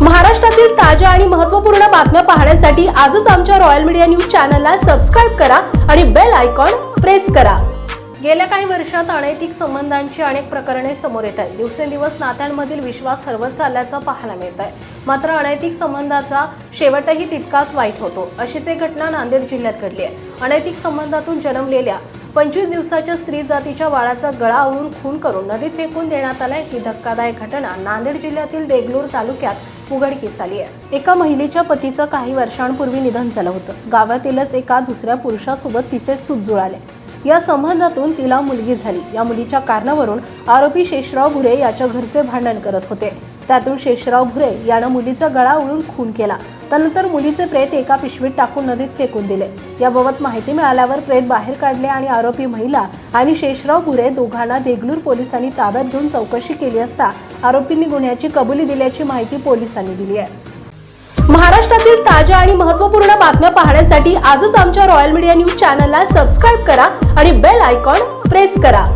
महाराष्ट्रातील ताज्या आणि महत्त्वपूर्ण बातम्या पाहण्यासाठी आजच आमच्या रॉयल मीडिया न्यूज चॅनलला सबस्क्राईब करा आणि बेल आयकॉन प्रेस करा. गेल्या काही वर्षात अनैतिक संबंधांची अनेक प्रकरणे समोर येत आहेत. दिवसेंदिवस नात्यांमधील विश्वास हरवत चालल्याचं पाहायला मिळत आहे. मात्र अनैतिक संबंधाचा शेवटही तितकाच वाईट होतो. अशीच एक घटना नांदेड जिल्ह्यात घडली आहे. अनैतिक संबंधातून जन्मलेल्या पंचवीस दिवसाच्या स्त्री जातीच्या बाळाचा गळा आवळून खून करून नदीत फेकून देण्यात आलाय ही धक्कादायक घटना नांदेड जिल्ह्यातील देगलूर तालुक्यात उघडकीस आली आहे. एका महिलेच्या पतीचं काही वर्षांपूर्वी निधन झालं होतं. गावातीलच एका दुसऱ्या पुरुषासोबत तिचे सूत जुळाले. या संबंधातून तिला मुलगी झाली. या मुलीच्या कारणावरून आरोपी शेषराव भुरे याच्या घरचे भांडण करत होते. त्यातून शेषराव भुरे यानं मुलीचा गळा उडून खून केला. त्यानंतर मुलीचे प्रेत एका पिशवीत टाकून नदीत फेकून दिले. याबाबत माहिती मिळाल्यावर प्रेत बाहेर काढले आणि आरोपी महिला आणि शेषराव भुरे दोघांना देगलूर पोलिसांनी ताब्यात घेऊन चौकशी केली असता आरोपींनी गुन्ह्याची कबुली दिल्याची माहिती पोलिसांनी दिली आहे. महाराष्ट्रातील ताज्या आणि महत्त्वपूर्ण बातम्या पाहण्यासाठी आजच आमच्या रॉयल मीडिया न्यूज चॅनलला सबस्क्राईब करा आणि बेल आयकॉन प्रेस करा.